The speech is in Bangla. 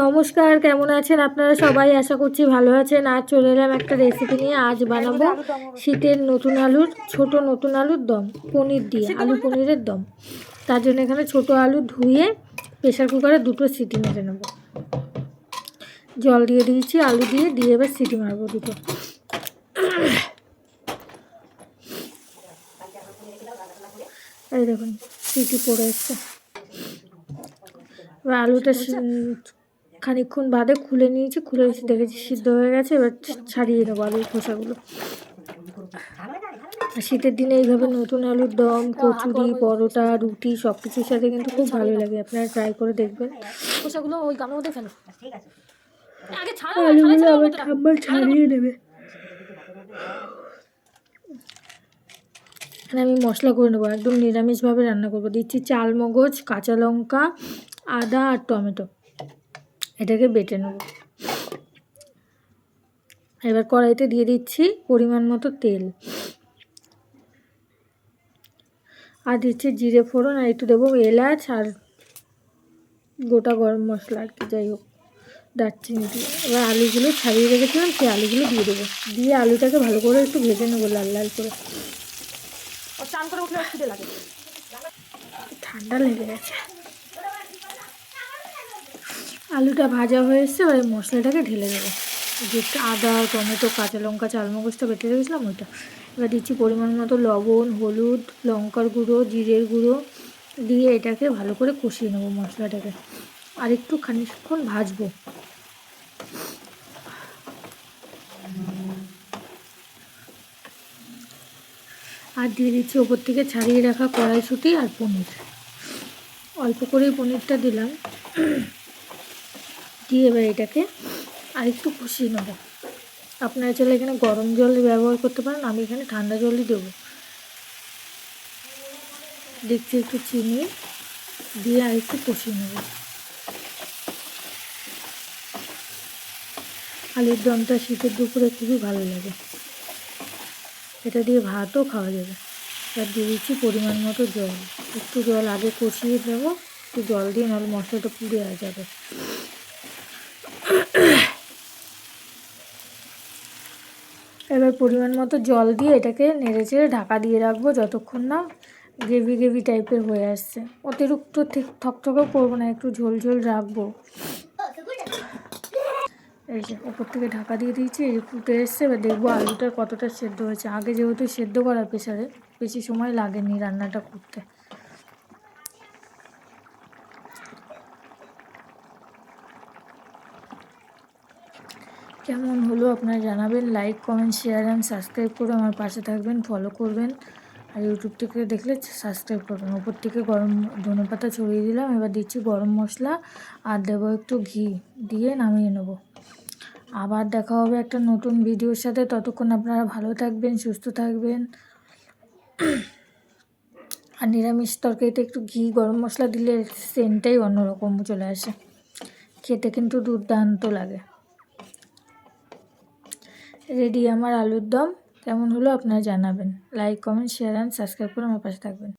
নমস্কার, কেমন আছেন আপনারা সবাই? আশা করছি ভালো আছেন। আজ চলে এলাম একটা রেসিপি নিয়ে। আজ বানাবো শীতের নতুন আলুর, ছোট নতুন আলুর দম, পনির দিয়ে, আলু পনিরের দম। তার জন্য এখানে ছোট আলু ধুয়ে প্রেশার কুকারে দুটো সিটি মেরে নেব। জল দিয়ে দিয়েছি, আলু দিয়ে দিয়ে এবার সিটি মারবো দুটো। এই দেখুন, সিটি পড়ে এসছে। এবার আলুটা খানিকক্ষণ বাদে খুলে নিয়েছি খুলে এসে দেখেছি সিদ্ধ হয়ে গেছে এবার ছাড়িয়ে নেব আলুর খোসাগুলো। আর শীতের দিনে এইভাবে নতুন আলুর দম কচুরি পরোটা রুটি সব কিছুর সাথে কিন্তু খুব ভালো লাগে আপনারা ট্রাই করে দেখবেন। খোসাগুলো ওই গামলার মধ্যে ফেলো। আলুগুলো আবার ছাড়িয়ে নেবে। এখানে আমি মশলা করে নেব একদম নিরামিষভাবে রান্না করব। দিচ্ছি চাল মগজ কাঁচা লঙ্কা আদা আর টমেটো। এটাকে বেটে নেব। এবার কড়াইতে দিয়ে দিচ্ছি পরিমাণ মতো তেল। আর দিচ্ছি জিরে ফোড়ন আর একটু দেবো এলাচ আর গোটা গরম মশলা আর কি যাই হোক দারচিনি দিয়ে। এবার আলুগুলো ছাড়িয়ে রেখেছিলাম সেই আলুগুলো দিয়ে দেবো। দিয়ে আলুটাকে ভালো করে একটু ভেজে নেব লাল লাল করে। ঠান্ডা লেগে গেছে। আলুটা ভাজা হয়ে এসছে, এবার মশলাটাকে ঢেলে দেবো। যে আদা, টমেটো, কাঁচা লঙ্কা, চালমগজটা বেটে রেখেছিলাম ওইটা। এবার দিচ্ছি পরিমাণ মতো লবণ, হলুদ, লঙ্কার গুঁড়ো, জিরের গুঁড়ো দিয়ে এটাকে ভালো করে কষিয়ে নেব মশলাটাকে। আর একটু খানিকক্ষণ ভাজবো। আর দিয়ে দিচ্ছি ওপর থেকে ছাড়িয়ে রাখা কড়াইশুঁটি আর পনির। অল্প করেই পনিরটা দিলাম। দিয়ে এবার এটাকে আর একটু কষিয়ে নেব। আপনারা চাইলে এখানে গরম জল ব্যবহার করতে পারেন, আমি এখানে ঠান্ডা জলই দেবো। দেখছি একটু চিনি দিয়ে আর একটু কষিয়ে নেব। আলুর দমটা শীতের দুপুরে খুবই ভালো লাগে। এটা দিয়ে ভাতও খাওয়া যাবে। আর দিয়ে দিচ্ছি পরিমাণ মতো জল। একটু জল আগে কষিয়ে দেবো একটু জল দিয়ে নাহলে মশলাটা পুড়ে যাবে। এবার পরিমাণ মতো জল দিয়ে এটাকে নেড়ে চেড়ে ঢাকা দিয়ে রাখব যতক্ষণ না গ্রেভি গ্রেভি টাইপের হয়ে আসছে। অতিরিক্ত ঠিক থকথকেও করব না, একটু ঝোল ঝোল রাখব। এই যে, ওপর থেকে ঢাকা দিয়ে দিয়েছি, এই ফুটে এসছে, এবার দেখব আলুটা কতটা সেদ্ধ হয়েছে। আগে যেহেতু সেদ্ধ করা প্রেশারে বেশি সময় লাগেনি রান্নাটা করতে। কেমন হলো আপনারা জানাবেন। Like comment share and subscribe করে আমার পাশে থাকবেন ফলো করবেন। আর ইউটিউব থেকে দেখলে সাবস্ক্রাইব করবেন। ওপর থেকে গরম ধনে পাতা ছড়িয়ে দিলাম, এবার দিচ্ছি গরম মশলা আর দেবো একটু ঘি দিয়ে নামিয়ে নেব। আবার দেখা হবে একটা নতুন ভিডিওর সাথে। ততক্ষণ আপনারা ভালো থাকবেন, সুস্থ থাকবেন। আর নিরামিষ তরকারিতে একটু ঘি, গরম মশলা দিলে সেন্টটাই অন্যরকম চলে আসে। খেতে কিন্তু দুর্দান্ত লাগে। রেডি আমার আলুর দম। কেমন হলো আপনারা জানাবেন। Like comment share and subscribe করে আমার পাশে থাকবেন।